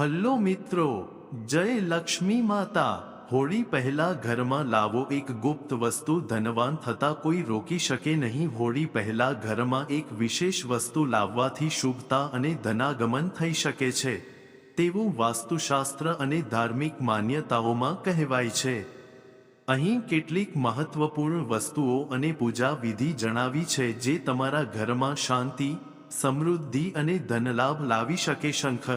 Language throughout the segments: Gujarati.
હલ્લો મિત્રો, જય લક્ષ્મી માતા. હોળી પહેલા ઘરમાં લાવો એક ગુપ્ત વસ્તુ, ધનવાન થતા કોઈ રોકી શકે નહીં. હોળી પહેલા ઘરમાં એક વિશેષ વસ્તુ લાવવાથી શુભતા અને ધનાગમન થઈ શકે છે. તેવું વાસ્તુશાસ્ત્ર અને ધાર્મિક માન્યતાઓમાં કહેવાય છે. અહીં કેટલીક મહત્વપૂર્ણ વસ્તુઓ અને પૂજા વિધિ જણાવી છે જે તમારા ઘરમાં શાંતિ, સમૃદ્ધિ અને ધનલાભ લાવી શકે શંખ.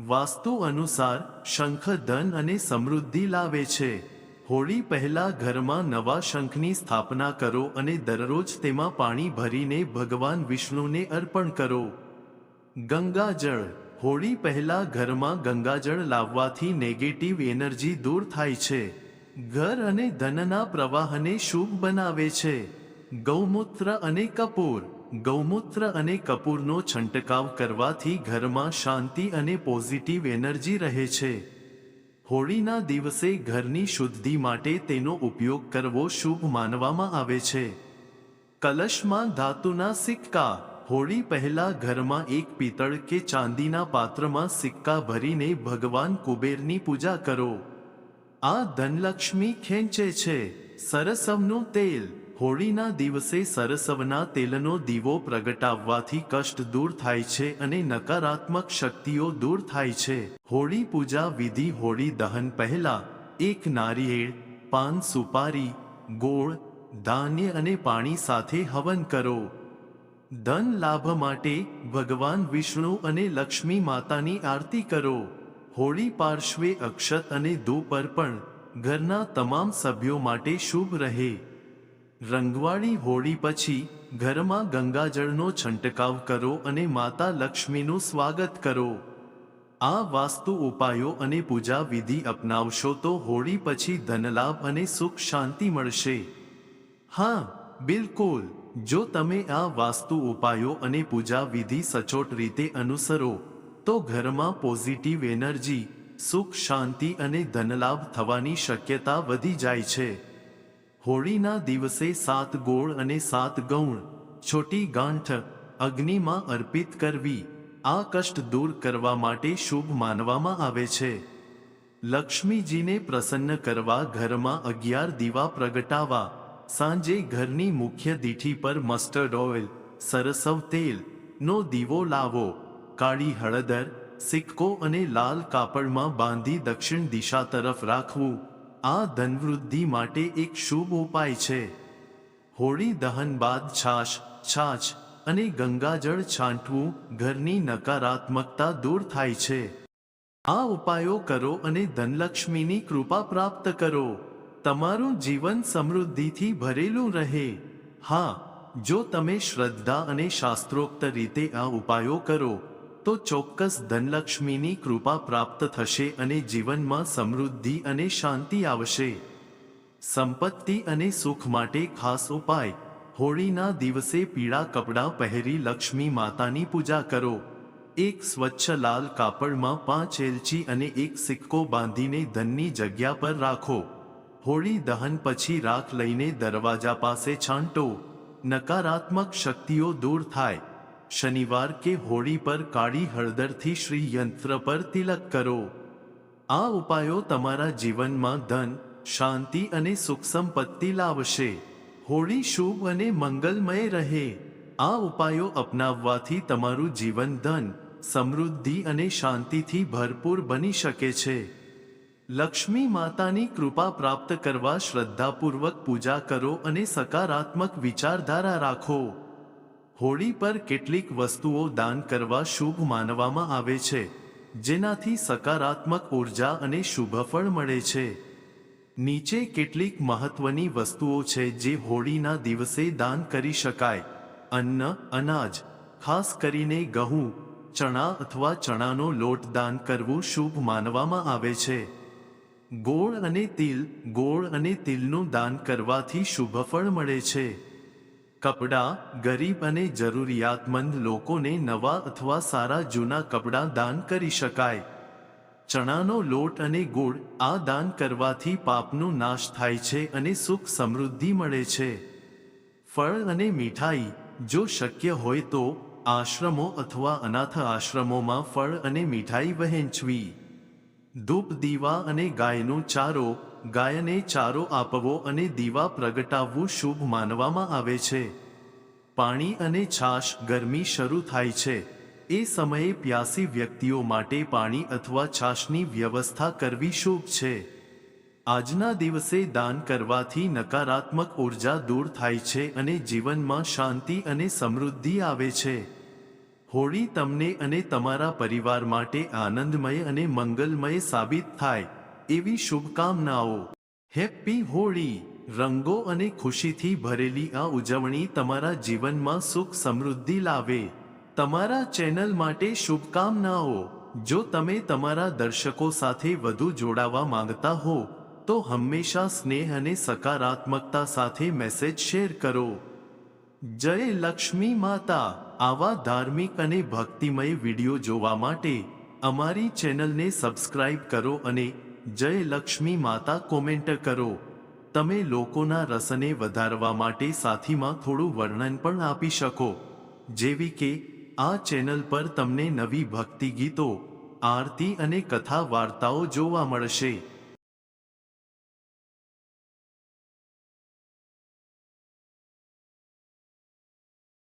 વાસ્તુ અનુસાર શંખ ધન અને સમૃદ્ધિ લાવે છે. હોળી પહેલા ઘરમાં નવા શંખની સ્થાપના કરો અને દરરોજ તેમાં પાણી ભરીને ભગવાન વિષ્ણુને અર્પણ કરો. ગંગાજળ. હોળી પહેલા ઘરમાં ગંગાજળ લાવવાથી નેગેટિવ એનર્જી દૂર થાય છે. ઘર અને ધનના પ્રવાહને શુભ બનાવે છે. ગૌમૂત્ર અને કપૂર. ગૌમૂત્ર અને કપૂરનો છંટકાવ કરવાથી ઘરમાં શાંતિ અને પોઝિટિવ એનર્જી રહે છે. હોળીના દિવસે ઘરની શુદ્ધિ માટે તેનો ઉપયોગ કરવો શુભ માનવામાં આવે છે. કલશમાં ધાતુના સિક્કા. હોળી પહેલા ઘરમાં એક પિત્તળ કે ચાંદીના પાત્રમાં સિક્કા ભરીને ભગવાન કુબેરની પૂજા કરો. આ ધનલક્ષ્મી ખેંચે છે. સરસવનું તેલ. હોળીના દિવસે સરસવના તેલનો દીવો પ્રગટાવવાથી કષ્ટ દૂર થાય છે અને નકારાત્મક શક્તિઓ દૂર થાય છે. હોળી પૂજા વિધિ હોળી દહન પહેલા એક નારિયેળ, પાન સુપારી, ગોળ, ધાન્ય અને પાણી સાથે હવન કરો. ધન લાભ માટે ભગવાન વિષ્ણુ અને લક્ષ્મી માતાની આરતી કરો. હોળી પાર્શ્વે અક્ષત અને ધૂપ અર્પણ ઘરના તમામ સભ્યો માટે શુભ રહે. રંગવાળી હોળી પછી ઘરમાં ગંગાજળનો છંટકાવ કરો અને માતા લક્ષ્મીનું સ્વાગત કરો. આ વાસ્તુ ઉપાયો અને પૂજા વિધિ અપનાવશો તો હોળી પછી ધનલાભ અને સુખ શાંતિ મળશે. હા, બિલકુલ. જો તમે આ વાસ્તુ ઉપાયો અને પૂજા વિધિ સચોટ રીતે અનુસરો, તો ઘરમાં પોઝિટિવ એનર્જી, સુખ શાંતિ અને ધનલાભ થવાની શક્યતા વધી જાય છે. હોળીના દિવસે સાત ગોળ અને સાત ગૌણ, છોટી ગાંઠ, અગ્નિમાં અર્પિત કરવી, આ કષ્ટ દૂર કરવા માટે શુભ માનવામાં આવે છે. લક્ષ્મીજીને પ્રસન્ન કરવા ઘરમાં અગિયાર દીવા પ્રગટાવા, સાંજે ઘરની મુખ્ય દીઠી પર મસ્ટર્ડ ઓઇલ સરસવ તેલ, નો દીવો લાવો, કાળી હળદર, સિક્કો અને લાલ કાપડમાં બાંધી દક્ષિણ દિશા તરફ રાખવું આ ધનવૃદ્ધિ માટે એક શુભ ઉપાય છે. હોળી દહન બાદ છાશ, છાછ અને ગંગાજળ છાંટવું ઘરની નકારાત્મકતા દૂર થાય છે. આ ઉપાયો કરો અને ધનલક્ષ્મીની કૃપા પ્રાપ્ત કરો. તમારું જીવન સમૃદ્ધિથી ભરેલું રહે. હા, જો તમે શ્રદ્ધા અને શાસ્ત્રોક્ત રીતે આ ઉપાયો કરો તો ચોક્કસ ધનલક્ષ્મીની કૃપા પ્રાપ્ત થશે અને જીવનમાં સમૃદ્ધિ અને શાંતિ આવશે. સંપત્તિ અને સુખ માટે ખાસ ઉપાય. હોળીના દિવસે પીળા કપડાં પહેરી લક્ષ્મી માતાની પૂજા કરો. એક સ્વચ્છ લાલ કાપડમાં પાંચ એલચી અને એક સિક્કો બાંધીને ધનની જગ્યા પર રાખો. હોળી દહન પછી રાખ લઈને દરવાજા પાસે છાંટો. નકારાત્મક શક્તિઓ દૂર થાય. શનિવાર કે હોળી પર કાળી હળદરથી શ્રી યંત્ર પર તિલક કરો. આ ઉપાયો તમારા જીવનમાં ધન, શાંતિ અને સુખ સંપત્તિ લાવશે. હોળી શુભ અને મંગલમય રહે. આ ઉપાયો અપનાવવાથી તમારું જીવન ધન, સમૃદ્ધિ અને શાંતિથી ભરપૂર બની શકે છે. લક્ષ્મી માતાની કૃપા પ્રાપ્ત કરવા શ્રદ્ધાપૂર્વક પૂજા કરો અને સકારાત્મક વિચારધારા રાખો. હોળી પર કેટલીક વસ્તુઓ દાન કરવા શુભ માનવામાં આવે છે, જેનાથી સકારાત્મક ઊર્જા અને શુભફળ મળે છે. નીચે કેટલીક મહત્વની વસ્તુઓ છે જે હોળીના દિવસે દાન કરી શકાય. અન્ન, અનાજ, ખાસ કરીને ઘઉં, ચણા અથવા ચણાનો લોટ દાન કરવું શુભ માનવામાં આવે છે. ગોળ અને તિલ, ગોળ અને તિલનું દાન કરવાથી શુભફળ મળે છે. કપડાં ગરીબ અને જરૂરિયાતમંદ લોકોને નવા અથવા સારા જૂના કપડાં દાન કરી શકાય. ચણાનો લોટ અને ગુળ આ દાન કરવાથી પાપનો નાશ થાય છે અને સુખ સમૃદ્ધિ મળે છે. ફળ અને મીઠાઈ, જો શક્ય હોય તો આશ્રમો અથવા અનાથ આશ્રમોમાં ફળ અને મીઠાઈ વહેંચવી. ધૂપ, દીવા અને ગાયનો ચારો ગાયને ચારો આપવો અને દીવા પ્રગટાવવું શુભ માનવામાં આવે છે. પાણી અને છાશ ગરમી શરૂ થાય છે. એ સમયે પ્યાસી વ્યક્તિઓ માટે પાણી અથવા છાશની વ્યવસ્થા કરવી શુભ છે. આજના દિવસે દાન કરવાથી નકારાત્મક ઊર્જા દૂર થાય છે અને જીવનમાં શાંતિ અને સમૃદ્ધિ આવે છે. હોળી તમને અને તમારા પરિવાર માટે આનંદમય અને મંગલમય સાબિત થાય. એવી શુભકામનાઓ. હેપ્પી હોળી. રંગો અને ખુશીથી ભરેલી આ ઉજવણી તમારા જીવનમાં સુખ સમૃદ્ધિ લાવે. તમારા ચેનલ માટે શુભકામનાઓ. જો તમે તમારા દર્શકો સાથે વધુ જોડાવા માંગતા હો, તો હંમેશા સ્નેહ અને સકારાત્મકતા સાથે મેસેજ શેર કરો. જય લક્ષ્મી માતા. આવા ધાર્મિક અને ભક્તિમય વીડિયો જોવા માટે અમારી ચેનલને સબસ્ક્રાઇબ કરો અને જય લક્ષ્મી માતા કોમેન્ટ કરો. તમે લોકોના રસને વધારવા માટે સાથીમાં થોડું વર્ણન પણ આપી શકો. જેવી કે, આ ચેનલ પર તમને નવી ભક્તિ ગીતો, આરતી અને કથા વાર્તાઓ જોવા મળશે.